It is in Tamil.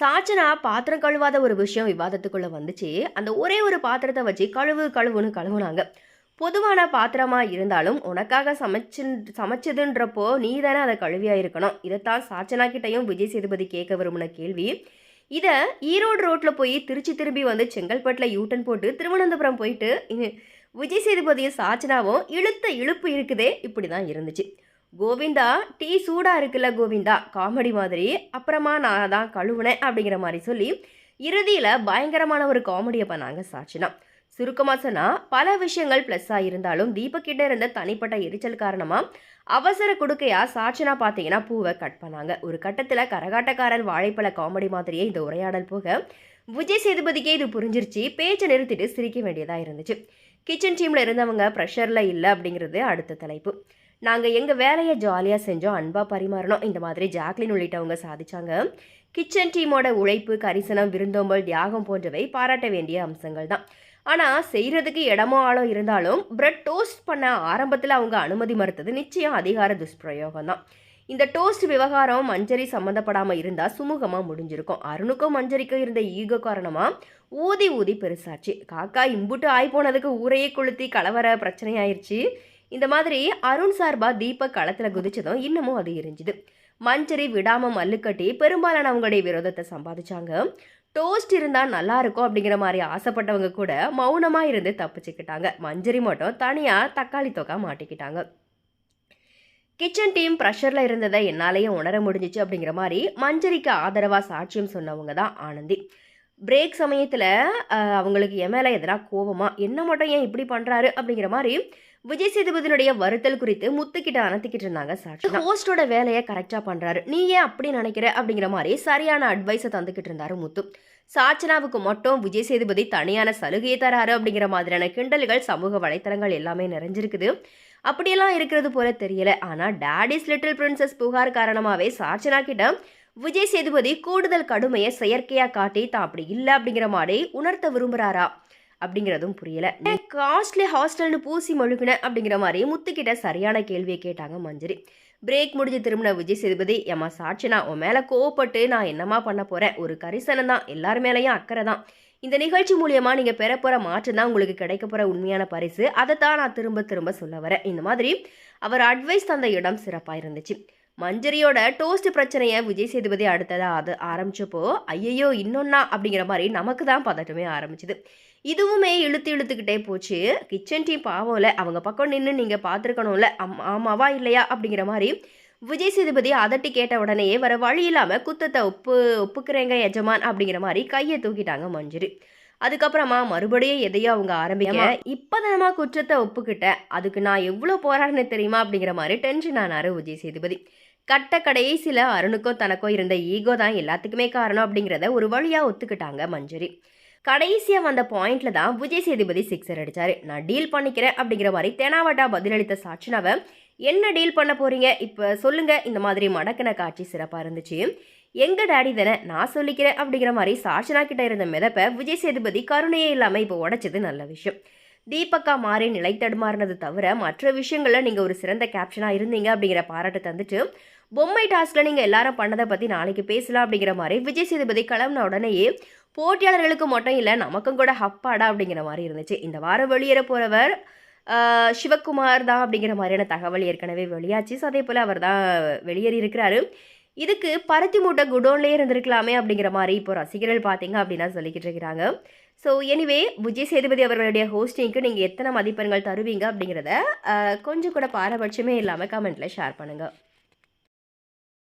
சாச்சனா பாத்திரம் கழுவாத ஒரு விஷயம் விவாதத்துக்குள்ளே வந்துச்சு. அந்த ஒரே ஒரு பாத்திரத்தை வச்சு கழுவு கழுவுன்னு கழுவுனாங்க. பொதுவான பாத்திரமாக இருந்தாலும் உனக்காக சமைச்சு சமைச்சதுன்றப்போ நீ தானே அதை கழுவியாக இருக்கணும். இதைத்தான் சாச்சனா கிட்டையும் விஜய் சேதுபதி கேட்க விரும்பின கேள்வி. இதை ஈரோடு ரோட்டில் போய் திருச்சி திரும்பி வந்து செங்கல்பட்டில் யூட்டன் போட்டு திருவனந்தபுரம் போயிட்டு விஜய் சேதுபதியும் சாச்சனாவும் இழுத்த இழுப்பு இருக்குதே இப்படி தான் இருந்துச்சு. கோவிந்தா டீ சூடாக இருக்குல்ல கோவிந்தா? காமெடி மாதிரி. அப்புறமா நான் தான் கழுவுனேன் அப்படிங்கிற மாதிரி சொல்லி இறுதியில் பயங்கரமான ஒரு காமெடியை பண்ணாங்க சாட்சினா. சுருக்கமாக சொன்னால் பல விஷயங்கள் ப்ளஸ்ஸாக இருந்தாலும் தீபக்கிட்ட இருந்த தனிப்பட்ட எரிச்சல் காரணமாக அவசர கொடுக்கையா சாட்சினா பார்த்தீங்கன்னா பூவை கட் பண்ணாங்க. ஒரு கட்டத்தில் கரகாட்டக்காரன் வாழைப்பழ காமெடி மாதிரியே இந்த உரையாடல் போக விஜய் சேதுபதிக்கே இது புரிஞ்சிருச்சு. பேச்சை நிறுத்திட்டு சிரிக்க வேண்டியதாக இருந்துச்சு. கிச்சன் டீமில் இருந்தவங்க ப்ரெஷரில் இல்லை அப்படிங்கிறது அடுத்த தலைப்பு. நாங்கள் எங்கள் வேலையை ஜாலியாக செஞ்சோம் அன்பாக பரிமாறணும் இந்த மாதிரி ஜாக்லின் உள்ளிட்டவங்க சாதிச்சாங்க. கிச்சன் டீமோட உழைப்பு கரிசனம் விருந்தோம்பல் தியாகம் போன்றவை பாராட்ட வேண்டிய அம்சங்கள் தான். ஆனால் செய்கிறதுக்கு இடமோ ஆளோ இருந்தாலும் பிரெட் டோஸ்ட் பண்ண ஆரம்பத்தில் அவங்க அனுமதி மறுத்தது நிச்சயம் அதிகார துஷ்பிரயோகம் தான். இந்த டோஸ்ட் விவகாரம் மஞ்சரி சம்மந்தப்படாமல் இருந்தால் சுமூகமாக முடிஞ்சிருக்கும். அருணுக்கும் மஞ்சரிக்கும் இருந்த ஈகோ காரணமாக ஊதி ஊதி பெருசாச்சு. காக்கா இம்புட்டு ஆய் போனதுக்கு ஊரையே கொளுத்தி கலவர பிரச்சனையாயிருச்சு. இந்த மாதிரி அருண் சார்பா தீபக் களத்தில் குதிச்சதும் இன்னமும் அது எரிஞ்சுது. மஞ்சரி விடாம மல்லுக்கட்டி பெரும்பாலான அவங்களுடைய விரோதத்தை சம்பாதிச்சாங்க. டோஸ்ட் இருந்தால் நல்லா இருக்கும் அப்படிங்கிற மாதிரி ஆசைப்பட்டவங்க கூட மௌனமாக இருந்து தப்பிச்சுக்கிட்டாங்க. மஞ்சரி மட்டும் தனியாக தக்காளி தொக்கா மாட்டிக்கிட்டாங்க. கிச்சன் டீம் ப்ரெஷரில் இருந்ததை என்னாலேயே உணர முடிஞ்சிச்சு அப்படிங்கிற மாதிரி மஞ்சரிக்கு ஆதரவாக சாட்சியம் சொன்னவங்க தான் ஆனந்தி. பிரேக் சமயத்தில் அவங்களுக்கு என் மேலே எதனா கோபமா என்ன மட்டும் ஏன் இப்படி பண்ணுறாரு அப்படிங்கிற மாதிரி விஜய் சேதுபதியினுடைய வருத்தல் குறித்து முத்துக்கிட்ட அனத்திக்கிட்டு இருந்தாங்க சார் ஹோஸ்டோட வேலையை கரெக்டாக பண்ணுறாரு நீ ஏன் அப்படி நினைக்கிற அப்படிங்கிற மாதிரி சரியான அட்வைஸை தந்துக்கிட்டு இருந்தாரு முத்து. சாச்சனாவுக்கு மட்டும் விஜய் சேதுபதி தனியான சலுகையை தராரு அப்படிங்கிற மாதிரியான கிண்டல்கள் சமூக வலைத்தளங்கள் எல்லாமே நிறைஞ்சிருக்குது. அப்படியெல்லாம் இருக்கிறது போல தெரியல. ஆனால் டேடிஸ் லிட்டில் பிரின்சஸ் புகார் காரணமாகவே சாச்சனா கிட்ட விஜய் சேதுபதி கூடுதல் கடுமையை செயற்கையாக காட்டி தான் அப்படி இல்லை அப்படிங்கிற மாதிரி உணர்த்த விரும்புகிறாரா அப்படிங்கிறதும் புரியல. காஸ்ட்லி ஹாஸ்டல்னு பூசி மொழுகின அப்படிங்கிற மாதிரி முத்துக்கிட்ட சரியான கேள்வியை கேட்டாங்க மஞ்சரி. பிரேக் முடிஞ்சு திரும்பின விஜய் சேதுபதி ஏமா சாட்சினா உன் மேலே கோவப்பட்டு நான் என்னம்மா பண்ண போகிறேன் ஒரு கரிசனம் தான் எல்லார் மேலேயும் அக்கறை தான். இந்த நிகழ்ச்சி மூலியமாக நீங்கள் பெற போகிற மாற்றம் தான் உங்களுக்கு கிடைக்க போகிற உண்மையான பரிசு. அதை தான் நான் திரும்ப திரும்ப சொல்ல வரேன். இந்த மாதிரி அவர் அட்வைஸ் தந்த இடம் சிறப்பாக இருந்துச்சு. மஞ்சரியோட டோஸ்ட் பிரச்சனையை விஜய் சேதுபதி அடுத்ததாக அது ஆரம்பிச்சப்போ ஐயையோ இன்னொன்னா அப்படிங்கிற மாதிரி நமக்கு தான் பதட்டமே ஆரம்பிச்சுது. இதுவுமே இழுத்து இழுத்துக்கிட்டே போச்சு. கிச்சன் டீம் பாவம்ல அவங்க பக்கம் நின்று நீங்கள் பார்த்துருக்கணும்ல. அம் ஆமாவா இல்லையா அப்படிங்கிற மாதிரி விஜய் சேதுபதி அதட்டி கேட்ட உடனேயே வர வழி இல்லாமல் குத்தத்தை ஒப்பு ஒப்புக்கிறேங்க எஜமான் அப்படிங்கிற மாதிரி கையை தூக்கிட்டாங்க மஞ்சரி. அதுக்கப்புறமா மறுபடியும் எதையோ அவங்க ஆரம்பிக்க இப்போதானமா குற்றத்தை ஒப்புக்கிட்டேன். அதுக்கு நான் எவ்வளோ போராடினே தெரியுமா அப்படிங்கிற மாதிரி டென்ஷன் ஆனாரு விஜய் சேதுபதி. கட்டக்கடையை சில அருணுக்கும் தனக்கும் இருந்த ஈகோ தான் எல்லாத்துக்குமே காரணம் அப்படிங்கிறத ஒரு வழியாக ஒத்துக்கிட்டாங்க மஞ்சரி. கடைசியாக வந்த பாயிண்ட்ல தான் விஜய் சேதுபதி சிக்ஸர் அடித்தார் நான் டீல் பண்ணிக்கிறேன் அப்படிங்கிற மாதிரி தெனாவட்டா பதிலளித்த சாட்சினாவை என்ன டீல் பண்ண போகிறீங்க இப்போ சொல்லுங்கள் இந்த மாதிரி மடக்கின காட்சி சிறப்பாக இருந்துச்சு. எங்கள் டாடி தானே? நான் சொல்லிக்கிறேன் அப்படிங்கிற மாதிரி சாட்சினா கிட்ட இருந்த மிதப்பை விஜய் சேதுபதி கருணையே இல்லாமல் இப்போ உடைச்சது நல்ல விஷயம். தீபக்கா மாறி நிலை தடுமாறினது தவிர மற்ற விஷயங்களில் நீங்கள் ஒரு சிறந்த கேப்ஷனாக இருந்தீங்க அப்படிங்கிற பாராட்டை தந்துட்டு பொம்மை டாஸ்கில் நீங்கள் எல்லாரும் பண்ணதை பற்றி நாளைக்கு பேசலாம் அப்படிங்கிற மாதிரி விஜய் சேதுபதி கிளம்புன உடனேயே போட்டியாளர்களுக்கு மட்டும் இல்லை நமக்கும் கூட ஹப்பாடா அப்படிங்கிற மாதிரி இருந்துச்சு. இந்த வாரம் வெளியேற போகிறவர் சிவகுமார் தான் அப்படிங்கிற மாதிரியான தகவல் ஏற்கனவே வெளியாச்சு. ஸோ அதே போல் அவர் தான் வெளியேறி இருக்கிறாரு. இதுக்கு பருத்தி மூட்டை குடோன்லேயே இருந்திருக்கலாமே அப்படிங்கிற மாதிரி இப்போ ரசிகர்கள் பார்த்தீங்க அப்படின்னா சொல்லிக்கிட்டு இருக்கிறாங்க. ஸோ எனிவே விஜய் சேதுபதி அவர்களுடைய ஹோஸ்டிங்க்கு நீங்கள் எத்தனை மதிப்பெண்கள் தருவீங்க அப்படிங்கிறத கொஞ்சம் கூட பாரபட்சமே இல்லாமல் கமெண்ட்டில் ஷேர் பண்ணுங்கள்